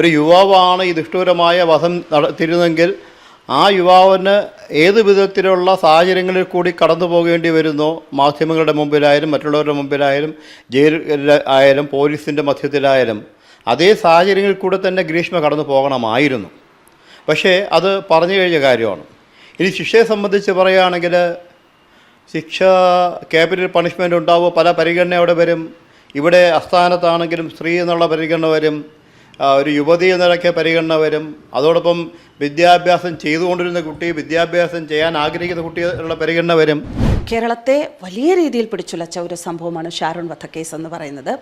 ഒരു യുവാവാണ് ഈ ദുഷ്ടൂരമായ വധം നടത്തിയിരുന്നെങ്കിൽ ആ യുവാവിന് ഏത് വിധത്തിലുള്ള സാഹചര്യങ്ങളിൽ കൂടി കടന്നു പോകേണ്ടി വരുന്നോ? മാധ്യമങ്ങളുടെ മുമ്പിലായാലും മറ്റുള്ളവരുടെ മുമ്പിലായാലും ജയിലിൽ ആയാലും പോലീസിന്റെ മധ്യത്തിലായാലും അതേ സാഹചര്യങ്ങളിൽ കൂടെ തന്നെ ഗ്രീഷ്മ കടന്നു പോകണമായിരുന്നു. പക്ഷേ അത് പറഞ്ഞു കഴിഞ്ഞ കാര്യമാണ്. ഇനി ശിക്ഷയെ സംബന്ധിച്ച് പറയുകയാണെങ്കിൽ ശിക്ഷ ക്യാപിറ്റൽ പണിഷ്മെന്റ് ഉണ്ടാവുക പല പരിഗണന അവിടെ വരും. ഇവിടെ അസ്ഥാനത്താണെങ്കിലും സ്ത്രീ എന്നുള്ള പരിഗണന വരും. ഒരു യുവതി എന്നൊക്കെ പരിഗണന വരും. അതോടൊപ്പം വിദ്യാഭ്യാസം ചെയ്തുകൊണ്ടിരുന്ന കുട്ടി വിദ്യാഭ്യാസം ചെയ്യാൻ ആഗ്രഹിക്കുന്ന കുട്ടികളുടെ പരിഗണന വരും. കേരളത്തെ വലിയ രീതിയിൽ പിടിച്ചുലച്ച ഒരു സംഭവമാണ് ഷാരോൺ വധക്കേസ് എന്ന് പറയുന്നത്.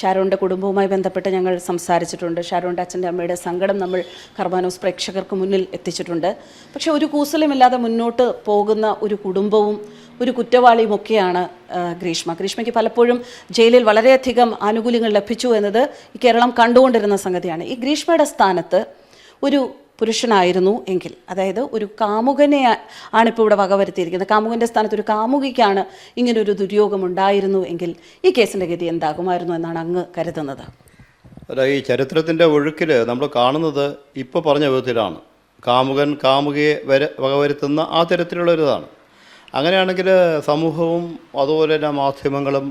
ഷാരോണിന്റെ കുടുംബവുമായി ബന്ധപ്പെട്ട് ഞങ്ങൾ സംസാരിച്ചിട്ടുണ്ട്. ഷാരോണിന്റെ അച്ഛന്റെ അമ്മയുടെ സങ്കടം നമ്മൾ കർബാനോസ് പ്രേക്ഷകർക്ക് മുന്നിൽ എത്തിച്ചിട്ടുണ്ട്. പക്ഷേ ഒരു കൂസലുമില്ലാതെ മുന്നോട്ട് പോകുന്ന ഒരു കുടുംബവും ഒരു കുറ്റവാളിയുമൊക്കെയാണ് ഗ്രീഷ്മ. ഗ്രീഷ്മയ്ക്ക് പലപ്പോഴും ജയിലിൽ വളരെയധികം ആനുകൂല്യങ്ങൾ ലഭിച്ചു എന്നത് ഈ കേരളം കണ്ടുകൊണ്ടിരുന്ന സംഗതിയാണ്. ഈ ഗ്രീഷ്മയുടെ സ്ഥാനത്ത് ഒരു പുരുഷനായിരുന്നു എങ്കിൽ അതായത് ഒരു കാമുകനെ ആണിപ്പോൾ ഇവിടെ വകവരുത്തിയിരിക്കുന്നത്. കാമുകന്റെ സ്ഥാനത്ത് ഒരു കാമുകിക്കാണ് ഇങ്ങനൊരു ദുര്യോഗം ഉണ്ടായിരുന്നു എങ്കിൽ ഈ കേസിന്റെ ഗതി എന്താകുമായിരുന്നു എന്നാണ് അങ്ങ് കരുതുന്നത്. അല്ല ഈ ചരിത്രത്തിന്റെ ഒഴുക്കിൽ നമ്മൾ കാണുന്നത് ഇപ്പോൾ പറഞ്ഞ വിധത്തിലാണ്. കാമുകൻ കാമുകയെ വര വകവരുത്തുന്ന ആ തരത്തിലുള്ള ഒരു ഇതാണ് അങ്ങനെയാണെങ്കിൽ സമൂഹവും അതുപോലെ തന്നെ മാധ്യമങ്ങളും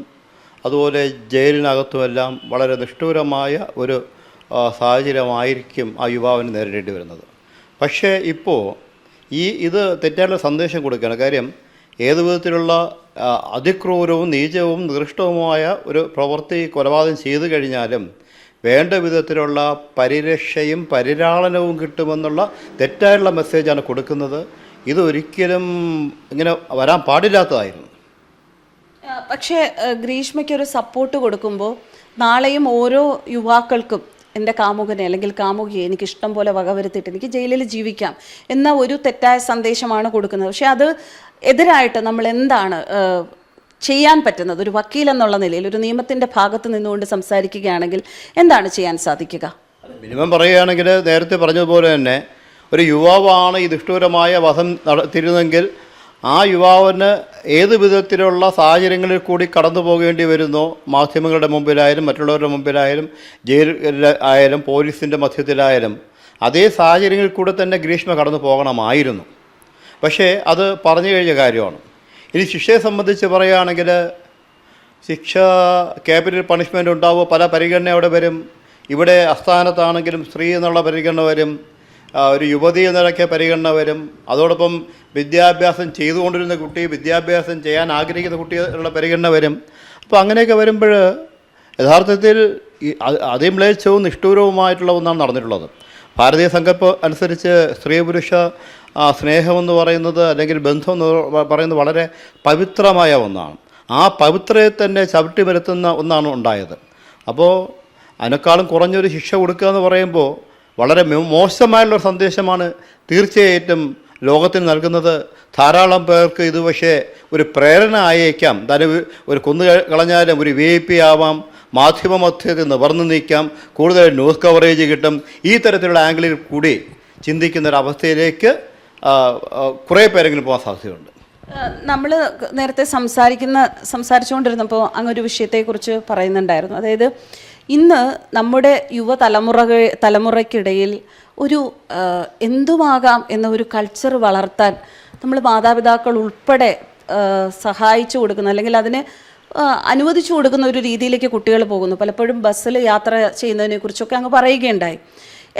അതുപോലെ ജയിലിനകത്തുമെല്ലാം വളരെ നിഷ്ഠൂരമായ ഒരു സാഹചര്യമായിരിക്കും ആ യുവാവിന് നേരിടേണ്ടി വരുന്നത്. പക്ഷേ ഇപ്പോൾ ഈ ഇത് തെറ്റായിട്ടുള്ള സന്ദേശം കൊടുക്കുകയാണ്. കാര്യം ഏത് വിധത്തിലുള്ള അതിക്രൂരവും നീചവും നികൃഷ്ടവുമായ ഒരു പ്രവൃത്തി കൊലപാതകം ചെയ്തു കഴിഞ്ഞാലും വേണ്ട വിധത്തിലുള്ള പരിരക്ഷയും പരിലാളനവും കിട്ടുമെന്നുള്ള തെറ്റായിട്ടുള്ള മെസ്സേജാണ് കൊടുക്കുന്നത്. ഇതൊരിക്കലും ഇങ്ങനെ വരാൻ പാടില്ലാത്തതായിരുന്നു. പക്ഷേ ഗ്രീഷ്മയ്ക്ക് ഒരു സപ്പോർട്ട് കൊടുക്കുമ്പോൾ നാളെയും ഓരോ യുവാക്കൾക്കും എന്റെ കാമുകനെ അല്ലെങ്കിൽ കാമുകിയെ എനിക്ക് ഇഷ്ടം പോലെ വകവരുത്തിയിട്ട് എനിക്ക് ജയിലിൽ ജീവിക്കാം എന്ന ഒരു തെറ്റായ സന്ദേശമാണ് കൊടുക്കുന്നത്. പക്ഷേ അത് എതിരായിട്ട് നമ്മൾ എന്താണ് ചെയ്യാൻ പറ്റുന്നത്? ഒരു വക്കീൽ എന്നുള്ള നിലയിൽ ഒരു നിയമത്തിന്റെ ഭാഗത്ത് നിന്നുകൊണ്ട് സംസാരിക്കുകയാണെങ്കിൽ എന്താണ് ചെയ്യാൻ സാധിക്കുക? മിനിമം പറയുകയാണെങ്കിൽ നേരത്തെ പറഞ്ഞതുപോലെ തന്നെ ഒരു യുവാവാണ് ഈ ദുഷ്ടൂരമായ വധം നടത്തിയിരുന്നെങ്കിൽ ആ യുവാവിന് ഏത് വിധത്തിലുള്ള സാഹചര്യങ്ങളിൽ കൂടി കടന്നു പോകേണ്ടി വരുന്നോ മാധ്യമങ്ങളുടെ മുമ്പിലായാലും മറ്റുള്ളവരുടെ മുമ്പിലായാലും ജയിലിൽ ആയാലും പോലീസിന്റെ മധ്യത്തിലായാലും അതേ സാഹചര്യങ്ങളിൽ കൂടെ തന്നെ ഗ്രീഷ്മ കടന്നു പോകണമായിരുന്നു. പക്ഷേ അത് പറഞ്ഞു കഴിഞ്ഞ കാര്യമാണ്. ഇനി ശിക്ഷയെ സംബന്ധിച്ച് പറയുകയാണെങ്കിൽ ശിക്ഷ ക്യാപിറ്റൽ പണിഷ്മെന്റ് ഉണ്ടാവുക പല പരിഗണന അവിടെ വരും. ഇവിടെ അസ്ഥാനത്താണെങ്കിലും സ്ത്രീ എന്നുള്ള പരിഗണന വരും. ഒരു യുവതി എന്നൊക്കെ പരിഗണന വരും. അതോടൊപ്പം വിദ്യാഭ്യാസം ചെയ്തുകൊണ്ടിരുന്ന കുട്ടി വിദ്യാഭ്യാസം ചെയ്യാൻ ആഗ്രഹിക്കുന്ന കുട്ടിയുള്ള പരിഗണന വരും. അപ്പോൾ അങ്ങനെയൊക്കെ വരുമ്പോൾ യഥാർത്ഥത്തിൽ അതിമ്ലേച്ഛവും നിഷ്ഠൂരവുമായിട്ടുള്ള ഒന്നാണ് നടന്നിട്ടുള്ളത്. ഭാരതീയ സങ്കല്പം അനുസരിച്ച് സ്ത്രീ പുരുഷ സ്നേഹമെന്ന് പറയുന്നത് അല്ലെങ്കിൽ ബന്ധം എന്ന് പറയുന്നത് വളരെ പവിത്രമായ ഒന്നാണ്. ആ പവിത്രയെ തന്നെ ചവിട്ടി വരുത്തുന്ന ഒന്നാണ് ഉണ്ടായത്. അപ്പോൾ അതിനേക്കാളും കുറഞ്ഞൊരു ശിക്ഷ കൊടുക്കുക എന്ന് പറയുമ്പോൾ വളരെ മോശമായുള്ളൊരു സന്ദേശമാണ് തീർച്ചയായിട്ടും ലോകത്തിന് നൽകുന്നത്. ധാരാളം പേർക്ക് ഇത് പക്ഷേ ഒരു പ്രേരണ ആയേക്കാം. തന്നെ ഒരു കൊന്നു കളഞ്ഞാലും ഒരു വി ഐ പി ആവാം. മാധ്യമ മധ്യത്തിൽ നിവർന്നു നീക്കാം കൂടുതൽ ന്യൂസ് കവറേജ് കിട്ടും. ഈ തരത്തിലുള്ള ആംഗിളിൽ കൂടി ചിന്തിക്കുന്ന ഒരു അവസ്ഥയിലേക്ക് കുറേ പേരെങ്കിലും പോകാൻ സാധ്യതയുണ്ട്. നമ്മൾ നേരത്തെ സംസാരിക്കുന്ന സംസാരിച്ചുകൊണ്ടിരുന്നപ്പോൾ അങ്ങൊരു വിഷയത്തെക്കുറിച്ച് പറയുന്നുണ്ടായിരുന്നു. അതായത് ഇന്ന് നമ്മുടെ യുവതലമുറ തലമുറയ്ക്കിടയിൽ ഒരു എന്തുമാകാം എന്ന ഒരു കൾച്ചർ വളർത്താൻ നമ്മൾ മാതാപിതാക്കൾ ഉൾപ്പെടെ സഹായിച്ചു കൊടുക്കുന്ന. അല്ലെങ്കിൽ അതിന് അനുവദിച്ചു കൊടുക്കുന്ന ഒരു രീതിയിലേക്ക് കുട്ടികൾ പോകുന്നു. പലപ്പോഴും ബസ്സിൽ യാത്ര ചെയ്യുന്നതിനെ കുറിച്ചൊക്കെ അങ്ങ് പറയുകയുണ്ടായി.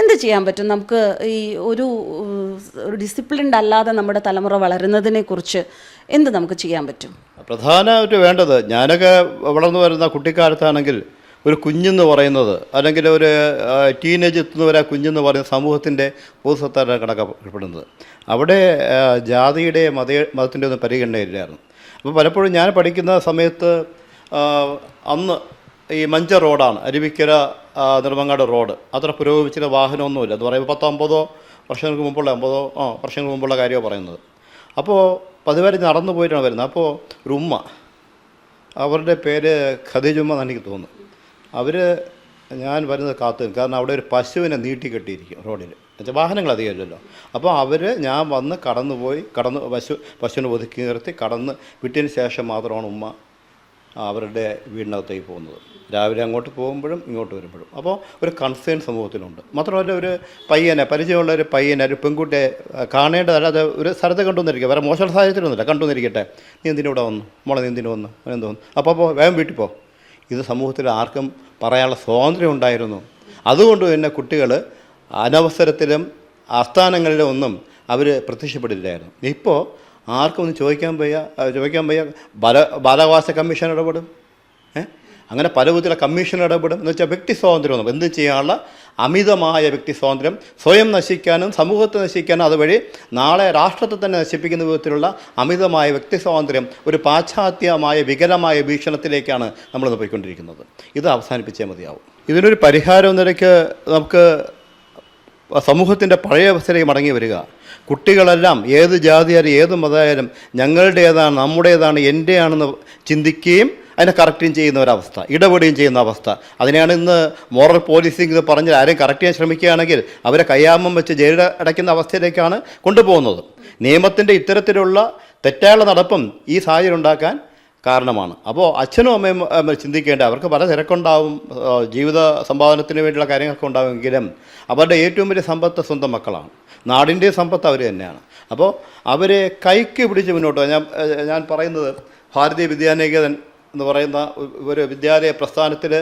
എന്ത് ചെയ്യാൻ പറ്റും? നമുക്ക് ഈ ഒരു ഡിസിപ്ലിൻഡ് അല്ലാതെ നമ്മുടെ തലമുറ വളരുന്നതിനെ കുറിച്ച് എന്ത് നമുക്ക് ചെയ്യാൻ പറ്റും? പ്രധാനമായിട്ട് വേണ്ടത് ഞാനൊക്കെ വളർന്നു വരുന്ന കുട്ടിക്കാലത്താണെങ്കിൽ ഒരു കുഞ്ഞെന്ന് പറയുന്നത് അല്ലെങ്കിൽ ഒരു ടീനേജ് എത്തുന്നവരെ ആ കുഞ്ഞെന്ന് പറയുന്ന സമൂഹത്തിന്റെ പൊതുസത്താരാണ് കണക്കപ്പെടുന്നത് അവിടെ ജാതിയുടെ മത മതത്തിന്റെ ഒന്നും പരിഗണനയില്ലായിരുന്നു. അപ്പോൾ പലപ്പോഴും ഞാൻ പഠിക്കുന്ന സമയത്ത് അന്ന് ഈ മഞ്ച റോഡാണ് അരുവിക്കര നിർമ്മങ്ങാട് റോഡ്. അത്ര പുരോഗമിച്ചിട്ട് വാഹനമൊന്നുമില്ല. എന്ന് പറയുമ്പോൾ പത്തോ അമ്പതോ വർഷങ്ങൾക്ക് മുമ്പുള്ള അമ്പതോ ആ വർഷങ്ങൾക്ക് മുമ്പുള്ള കാര്യമാണ് പറയുന്നത്. അപ്പോൾ പതിവാരി നടന്നു പോയിട്ടാണ് വരുന്നത്. അപ്പോൾ ഒരു ഉമ്മ അവരുടെ പേര് ഖദീജുമ്മ എന്നെനിക്ക് തോന്നുന്നു അവർ ഞാൻ വരുന്നത് കാത്തു നിൽക്കും. കാരണം അവിടെ ഒരു പശുവിനെ നീട്ടി കെട്ടിയിരിക്കും റോഡിൽ എന്നുവെച്ചാൽ വാഹനങ്ങൾ അധികമില്ലല്ലോ. അപ്പോൾ അവർ ഞാൻ വന്ന് കടന്നു പോയി കടന്ന് പശു പശുവിനെ ഒതുക്കി നിർത്തി കടന്ന് വിട്ടതിന് ശേഷം മാത്രമാണ് ഉമ്മ അവരുടെ വീടിനകത്തേക്ക് പോകുന്നത്. രാവിലെ അങ്ങോട്ട് പോകുമ്പോഴും ഇങ്ങോട്ട് വരുമ്പോഴും. അപ്പോൾ ഒരു കൺസേൺ സമൂഹത്തിലുണ്ട്. മാത്രമല്ല ഒരു പയ്യനെ പരിചയമുള്ള ഒരു പയ്യനെ ഒരു പെൺകുട്ടിയെ കാണേണ്ടതല്ല അത് ഒരു സ്ഥലത്ത് കണ്ടുവന്നിരിക്കുക. വേറെ മോശം സാഹചര്യത്തിലൊന്നുമില്ല. കണ്ടുവന്നിരിക്കട്ടെ. നീ എന്തിനൂടെ വന്നു? മോളെ നീ എന്തിനു വന്നു? എന്ത് വന്നു? അപ്പോൾ അപ്പോൾ വേഗം വീട്ടിൽ പോ. ഇത് സമൂഹത്തിൽ ആർക്കും പറയാനുള്ള സ്വാതന്ത്ര്യം ഉണ്ടായിരുന്നു. അതുകൊണ്ട് തന്നെ കുട്ടികൾ അനവസരത്തിലും ആസ്ഥാനങ്ങളിലും ഒന്നും അവർ പ്രത്യക്ഷപ്പെടില്ലായിരുന്നു ഇപ്പോൾ ആർക്കും ഒന്ന് ചോദിക്കാൻ വയ്യ ചോദിക്കാൻ വയ്യ. ബാല ബാലാവകാശ കമ്മീഷൻ ഇടപെടും. അങ്ങനെ പല വിധത്തിലുള്ള കമ്മീഷൻ ഇടപെടും. എന്ന് വെച്ചാൽ വ്യക്തി സ്വാതന്ത്ര്യം എന്ത് ചെയ്യാനുള്ള അമിതമായ വ്യക്തി സ്വാതന്ത്ര്യം. സ്വയം നശിക്കാനും സമൂഹത്തെ നശിക്കാനും അതുവഴി നാളെ രാഷ്ട്രത്തെ തന്നെ നശിപ്പിക്കുന്ന വിധത്തിലുള്ള അമിതമായ വ്യക്തി സ്വാതന്ത്ര്യം ഒരു പാശ്ചാത്യമായ വികലമായ വീക്ഷണത്തിലേക്കാണ് നമ്മൾ പോയിക്കൊണ്ടിരിക്കുന്നത്. ഇത് അവസാനിപ്പിച്ചേ മതിയാവും. ഇതിനൊരു പരിഹാരം നിലയ്ക്ക് നമുക്ക് സമൂഹത്തിന്റെ പഴയ അവസ്ഥയിലേക്ക് മടങ്ങി വരിക. കുട്ടികളെല്ലാം ഏത് ജാതിയായാലും ഏത് മതമായാലും ഞങ്ങളുടേതാണ് നമ്മുടേതാണ് എന്റെയാണെന്ന് ചിന്തിക്കുകയും അതിനെ കറക്റ്റും ചെയ്യുന്ന ഒരവസ്ഥ ഇടപെടുകയും ചെയ്യുന്ന അവസ്ഥ. അതിനെയാണ് ഇന്ന് മോറൽ പോലീസിംഗ് എന്ന് പറഞ്ഞാൽ ആരെയും കറക്റ്റ് ചെയ്യാൻ ശ്രമിക്കുകയാണെങ്കിൽ അവരെ കയ്യാമം വെച്ച് ജയിലിൽ അടയ്ക്കുന്ന അവസ്ഥയിലേക്കാണ് കൊണ്ടുപോകുന്നത്. നിയമത്തിന്റെ ഇത്തരത്തിലുള്ള തെറ്റായുള്ള നടപ്പും ഈ സാഹചര്യം ഉണ്ടാക്കാൻ കാരണമാണ്. അപ്പോൾ അച്ഛനും അമ്മയും ചിന്തിക്കേണ്ട അവർക്ക് പല തിരക്കുണ്ടാവും ജീവിത സമ്പാദനത്തിന് വേണ്ടിയുള്ള കാര്യങ്ങളൊക്കെ ഉണ്ടാവുമെങ്കിലും അവരുടെ ഏറ്റവും വലിയ സമ്പത്ത് സ്വന്തം മക്കളാണ്. നാടിന്റെ സമ്പത്ത് അവർ തന്നെയാണ്. അപ്പോൾ അവരെ കൈക്ക് പിടിച്ച് മുന്നോട്ട് ഞാൻ ഞാൻ പറയുന്നത് ഭാരതീയ വിദ്യാനികേതൻ എന്ന് പറയുന്ന ഒരു വിദ്യാലയ പ്രസ്ഥാനത്തിൽ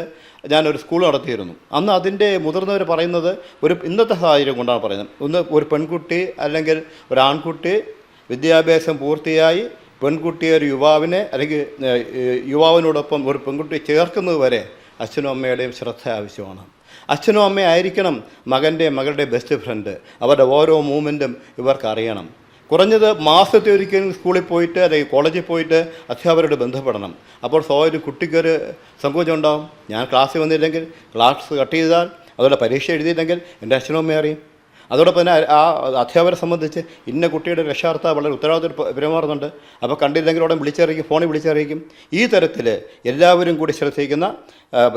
ഞാനൊരു സ്കൂൾ നടത്തിയിരുന്നു. അന്ന് അതിന്റെ മുതിർന്നവർ പറയുന്നത് ഒരു ഇന്നത്തെ സാഹചര്യം കൊണ്ടാണ് പറയുന്നത്. ഒന്ന് ഒരു പെൺകുട്ടി അല്ലെങ്കിൽ ഒരു ആൺകുട്ടി വിദ്യാഭ്യാസം പൂർത്തിയായി പെൺകുട്ടിയെ ഒരു യുവാവിനെ അല്ലെങ്കിൽ യുവാവിനോടൊപ്പം ഒരു പെൺകുട്ടിയെ ചേർക്കുന്നത് വരെ അച്ഛനും അമ്മയുടെയും ശ്രദ്ധ ആവശ്യമാണ്. അച്ഛനും അമ്മയായിരിക്കണം മകന്റെ മകളുടെ ബെസ്റ്റ് ഫ്രണ്ട് അവരുടെ ഓരോ മൂവ്മെന്റും ഇവർക്ക് അറിയണം. കുറഞ്ഞത് മാസത്തെ ഒരിക്കലും സ്കൂളിൽ പോയിട്ട് അല്ലെങ്കിൽ കോളേജിൽ പോയിട്ട് അധ്യാപകരോട് ബന്ധപ്പെടണം. അപ്പോൾ സ്വാഭാവിക കുട്ടിക്കൊരു സങ്കോചം ഉണ്ടാവും. ഞാൻ ക്ലാസ്സിൽ വന്നില്ലെങ്കിൽ ക്ലാസ് കട്ട് ചെയ്താൽ അതുപോലെ പരീക്ഷ എഴുതിയില്ലെങ്കിൽ എന്റെ അച്ഛനും അമ്മയും അറിയും. അതോടൊപ്പം തന്നെ ആ അധ്യാപകരെ സംബന്ധിച്ച് ഇന്ന കുട്ടിയുടെ രക്ഷാർത്ഥ വളരെ ഉത്തരവാദിത്വം പെരുമാറുന്നുണ്ട്. അപ്പോൾ കണ്ടില്ലെങ്കിൽ ഉടൻ വിളിച്ചറിയിക്കും ഫോണിൽ വിളിച്ചറിയിക്കും. ഈ തരത്തിൽ എല്ലാവരും കൂടി ശ്രദ്ധിക്കുന്ന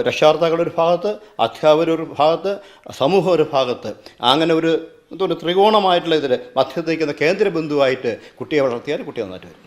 രക്ഷാർത്ഥകളൊരു ഒരു ഭാഗത്ത് അധ്യാപകരൊരു ഭാഗത്ത് സമൂഹം ഒരു ഭാഗത്ത് അങ്ങനെ ഒരു എന്തോ ഒരു ത്രികോണമായിട്ടുള്ള ഇതിൽ മധ്യത്തിൽ കേന്ദ്ര ബിന്ദുവായിട്ട് കുട്ടിയെ വളർത്തിയാൽ കുട്ടി നന്നായിട്ട് വരും.